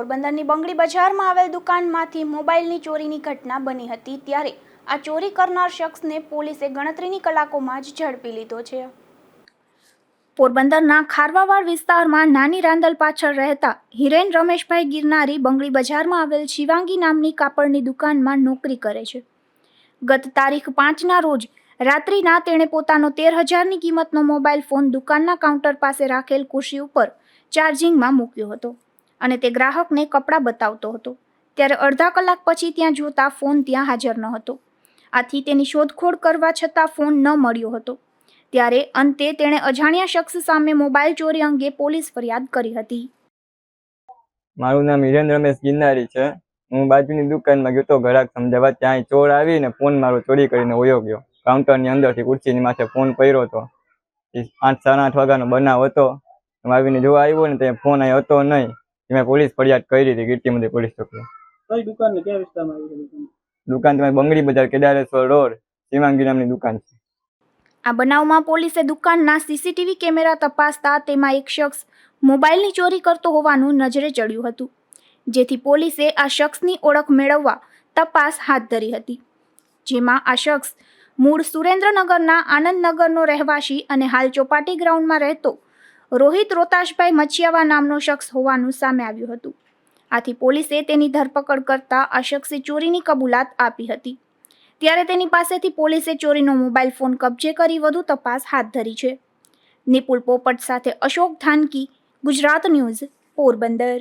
પોરબંદરની બંગડી બજારમાં આવેલ દુકાનમાંથી મોબાઈલની ચોરીની ઘટના બની હતી ત્યારે આ ચોરી કરનાર શખ્સને પોલીસે ગણતરીની કલાકોમાં જ ઝડપી લીધો છે. પોરબંદરના ખારવાવાડ વિસ્તારમાં નાની રાંદલ પાછળ રહેતા હિરેન રમેશભાઈ ગિરનારી બંગડી બજારમાં આવેલ શિવાંગી નામની કાપડની દુકાનમાં નોકરી કરે છે. ગત તારીખ પાંચના રોજ રાત્રિના તેણે પોતાનો તેર હજારની કિંમતનો મોબાઈલ ફોન દુકાનના કાઉન્ટર પાસે રાખેલ ખુરશી ઉપર ચાર્જિંગમાં મૂક્યો હતો. અને તે ગ્રાહકને કપડાં બતાવતો હતો. ત્યારે અડધા કલાક પછી ત્યાં જોતા ફોન ત્યાં હાજર ન હતો આથી તેની શોધખોળ કરવા છતાં ફોન ન મળ્યો હતો. ત્યારે અંતે તેણે અજાણ્યા શખ્સ સામે મોબાઈલ ચોરી અંગે પોલીસ ફરિયાદ કરી હતી. મારું નામ હિરેન રમેશ ગિરનારી છે. હું બાજુની દુકાનમાં ગયો તો ગ્રાહક સમજાવવા ત્યાં ચોર આવીને ફોન મારો ચોરી કરીને વયો ગયો. કાઉન્ટરની અંદરથી ખુરશીની માથે ફોન કર્યો હતો. આઠ સાડા આઠ વાગ્યાનો બનાવ હતો. આવીને જોવા આવ્યો ને ત્યાં ફોન અહીં હતો નહીં. મેં પોલીસ ફરિયાદ કરી હતી કીર્તિ મંદિર પોલીસ ચોકી કઈ દુકાન ને કયા વિસ્તારમાં આવી દુકાન? દુકાન તમારી બંગડી બજાર કેદારેશ્વર રોડ સીમાંગી નામની દુકાન છે. આ બનાવમાં પોલીસે દુકાનના સીસીટીવી કેમેરા તપાસતા તેમાં એક શખ્સ મોબાઈલની ચોરી કરતો હોવાનું નજરે ચડ્યું હતું જેથી પોલીસે આ શખ્સની ઓળખ મેળવવા તપાસ હાથ ધરી હતી જેમાં આ શખ્સ મૂળ સુરેન્દ્રનગરના આનંદનગરનો રહેવાસી અને હાલ ચોપાટી ગ્રાઉન્ડમાં રહેતો રોહિત રોતાશભાઈ મચિયાવા નામનો શખ્સ હોવાનું સામે આવ્યું હતું. આથી પોલીસે તેની ધરપકડ કરતા આ શખ્સે ચોરીની કબૂલાત આપી હતી. ત્યારે તેની પાસેથી પોલીસે ચોરીનો મોબાઈલ ફોન કબજે કરી વધુ તપાસ હાથ ધરી છે. નિપુલ પોપટ સાથે અશોક ધાનકી, ગુજરાત ન્યૂઝ, પોરબંદર.